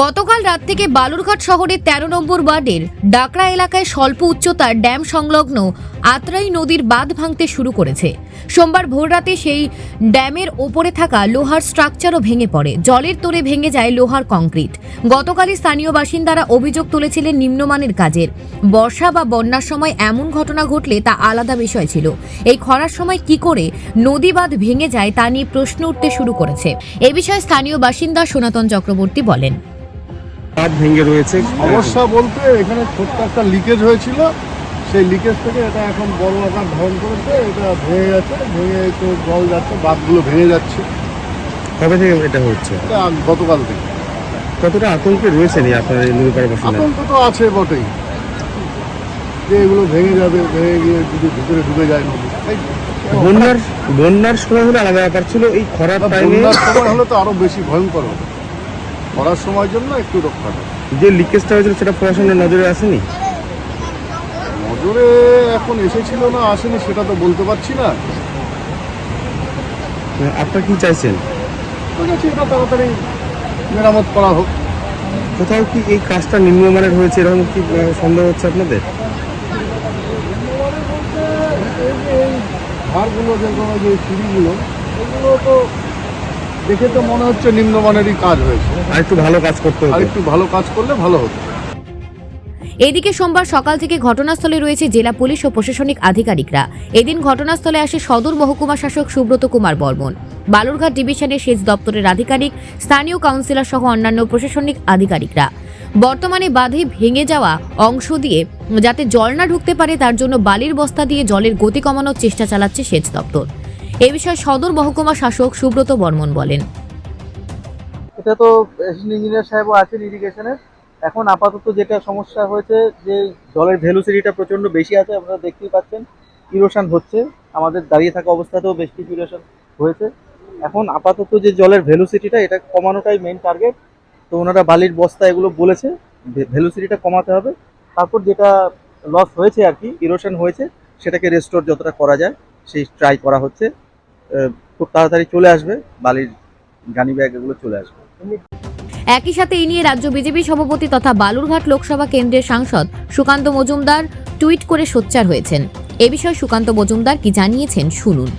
গতকাল রাত থেকে বালুরঘাট শহরের তেরো নম্বর ওয়ার্ডের ডাকরা এলাকায় স্বল্প উচ্চতার ড্যাম সংলগ্ন আত্রাই নদীর বাঁধ ভাঙতে শুরু করেছে। সোমবার ভোররাতে সেই ড্যামের ওপরে থাকা লোহার স্ট্রাকচারও ভেঙে পড়ে। জলের তোরে ভেঙে যায় লোহার কংক্রিট। গতকালই স্থানীয় বাসিন্দারা অভিযোগ তুলেছিলেন নিম্নমানের কাজের। বর্ষা বা বন্যার সময় এমন ঘটনা ঘটলে তা আলাদা বিষয় ছিল। এই খরার সময় কি করে নদী বাঁধ ভেঙে যায় তা নিয়ে প্রশ্ন উঠতে শুরু করেছে। এ বিষয়ে স্থানীয় বাসিন্দা সনাতন চক্রবর্তী বলেন। বাঁধ ভেঙে রয়েছে। সমস্যা বলতে এখানে ছোট্ট একটা লিকেজ হয়েছিল। সেই লিকেজ থেকে এটা এখন বড় আকার ধারণ করেছে। এটা ভেঙে যাচ্ছে ভেঙে তো জল যাচ্ছে বাঁধগুলো ভেঙে যাচ্ছে। কবে থেকে এটা হচ্ছে? এটা গতকাল থেকে। কতটা আতঙ্কে রয়েছেন এই আপনার এই নদীপাড়া বাসিন্দা? আতঙ্ক তো আছে বটেই। যে এগুলো ভেঙে যাবে ভেঙে গিয়ে যদি ভিতরে ঢুকে যায় নদী। বন্যার বন্যার সময় হলে আলাদা ব্যাপার ছিল। এই খরার টাইমে বন্যার সময় হলে তো আরও বেশি ভয়ঙ্কর হবে। করার সময়ের জন্য একটু রক্ষা যে লিকেজটা হয়েছিল সেটা প্রশাসনের নজরে আসেনি নজরে এখন এসেছিল না আসেনি সেটা তো বলতে পারছি না আপনার কি চাইছেন ঠিক আছে এটা তাড়াতাড়ি মেরামত করা হোক কোথাও কি এই কাজটা নিম্নমানের হয়েছে এরকম কি সন্দেহ হচ্ছে আপনাদের এই ধারগুলো যেগুলো যে সিঁড়িগুলো এগুলো তো দেখে তো মনে হচ্ছে নিম্নমানেরই কাজ হয়েছে। আর একটু ভালো কাজ করতে আর একটু ভালো কাজ করলে ভালো হতো। এদিকে সোমবার সকাল থেকে ঘটনাস্থলে রয়েছে জেলা পুলিশ ও প্রশাসনিক আধিকারিকরা। এদিন ঘটনাস্থলে আসে সদর মহকুমা শাসক সুব্রত কুমার বর্মন। বালুরঘাট ডিভিশনের সেচ দপ্তরের আধিকারিক স্থানীয় কাউন্সিলর সহ অন্যান্য প্রশাসনিক আধিকারিকরা। বর্তমানে বাঁধে ভেঙে যাওয়া অংশ দিয়ে যাতে জল না ঢুকতে পারে তার জন্য বালির বস্তা দিয়ে জলের গতি কমানোর চেষ্টা চালাচ্ছে সেচ দপ্তর। এ বিষয়ে সদর মহকুমা শাসক সুব্রত বর্মন বলেন। এটা তো ইঞ্জিনিয়ার সাহেবও আছেন ইরিগেশনের এখন আপাতত যেটা সমস্যা হয়েছে, যে জলের ভ্যালুসিটিটা প্রচণ্ড বেশি আছে, আপনারা দেখতেই পাচ্ছেন ইরোশন হচ্ছে। আমাদের দাঁড়িয়ে থাকা অবস্থাতেও বেশ কিছু ইরোশন হয়েছে। এখন আপাতত যে জলের ভ্যালুসিটিটা এটা কমানোটাই মেন টার্গেট তো ওনারা বালির বস্তা এগুলো বলেছে ভ্যালুসিটিটা কমাতে হবে। তারপর যেটা লস হয়েছে আর কি ইরোশন হয়েছে, সেটাকে রেস্টোর যতটা করা যায়, সেই ট্রাই করা হচ্ছে। খুব তাড়াতাড়ি চলে আসবে বালির গানি ব্যাগ এগুলো চলে আসবে। একই সাথে এই নিয়ে রাজ্য বিজেপি সভাপতি তথা বালুরঘাট লোকসভা কেন্দ্রের সাংসদ সুকান্ত মজুমদার টুইট করে সোচ্চার হয়েছেন। এ বিষয়ে সুকান্ত মজুমদার কি জানিয়েছেন শুনুন।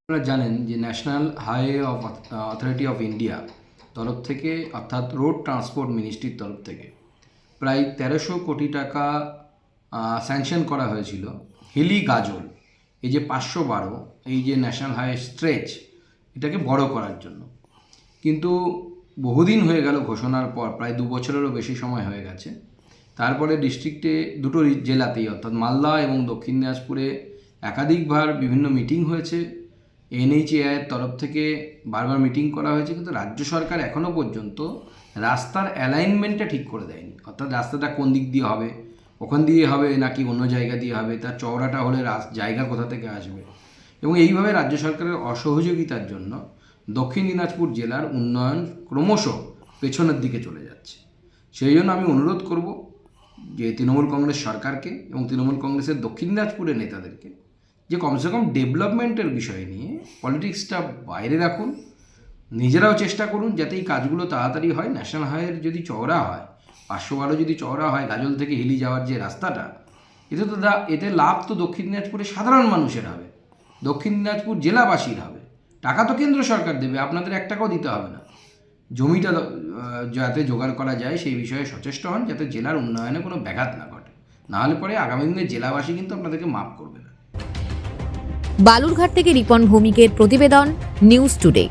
আপনারা জানেন যে National Highway of Authority of India তরফ থেকে অর্থাৎ রোড ট্রান্সপোর্ট মিনিস্ট্রির তরফ থেকে প্রায় তেরোশো কোটি টাকা স্যাংশন করা হয়েছিল। হিলি গাজল এই যে পাঁচশো বারো, এই যে ন্যাশনাল হাইওয়ে স্ট্রেচ এটাকে বড় করার জন্য। কিন্তু বহুদিন হয়ে গেল ঘোষণার পর, প্রায় দু বছরেরও বেশি সময় হয়ে গেছে। তারপরে ডিস্ট্রিক্টে দুটো জেলাতেই, অর্থাৎ মালদা এবং দক্ষিণ দিনাজপুরে একাধিকবার বিভিন্ন মিটিং হয়েছে। এনএইচএআইয়ের তরফ থেকে বারবার মিটিং করা হয়েছে, কিন্তু রাজ্য সরকার এখনও পর্যন্ত রাস্তার অ্যালাইনমেন্টটা ঠিক করে দেয়নি। অর্থাৎ রাস্তাটা কোন দিক দিয়ে হবে ওখান দিয়ে হবে নাকি অন্য জায়গা দিয়ে হবে? তার চওড়াটা হলে জায়গা কোথা থেকে আসবে? এবং এইভাবে রাজ্য সরকারের অসহযোগিতার জন্য দক্ষিণ দিনাজপুর জেলার উন্নয়ন ক্রমশ পেছনের দিকে চলে যাচ্ছে। সেই জন্য আমি অনুরোধ করব যে তৃণমূল কংগ্রেস সরকারকে এবং তৃণমূল কংগ্রেসের দক্ষিণ দিনাজপুরের নেতাদেরকে যে কমসে কম ডেভেলপমেন্টের বিষয় নিয়ে পলিটিক্সটা বাইরে রাখুন, নিজেরাও চেষ্টা করুন যাতে এই কাজগুলো তাড়াতাড়ি হয়। ন্যাশনাল হাইওয়ের যদি চওড়া হয় পাঁচশো বারো যদি চওড়া হয় গাজল থেকে হিলি যাওয়ার যে রাস্তাটা, এতে তো এতে লাভ তো দক্ষিণ দিনাজপুরের সাধারণ মানুষের হবে। দক্ষিণ দিনাজপুর জেলাবাসীর হবে। টাকা তো কেন্দ্র সরকার দেবে, আপনাদের এক টাকাও দিতে হবে না। জমিটা যাতে জোগাড় করা যায় সেই বিষয়ে সচেষ্ট হন যাতে জেলার উন্নয়নে কোনো ব্যাঘাত না ঘটে। নাহলে পরে আগামী দিনে জেলাবাসী কিন্তু আপনাদেরকে মাফ করবে না। বালুরঘাট থেকে রিপন ভৌমিকের প্রতিবেদন নিউজ টুডে।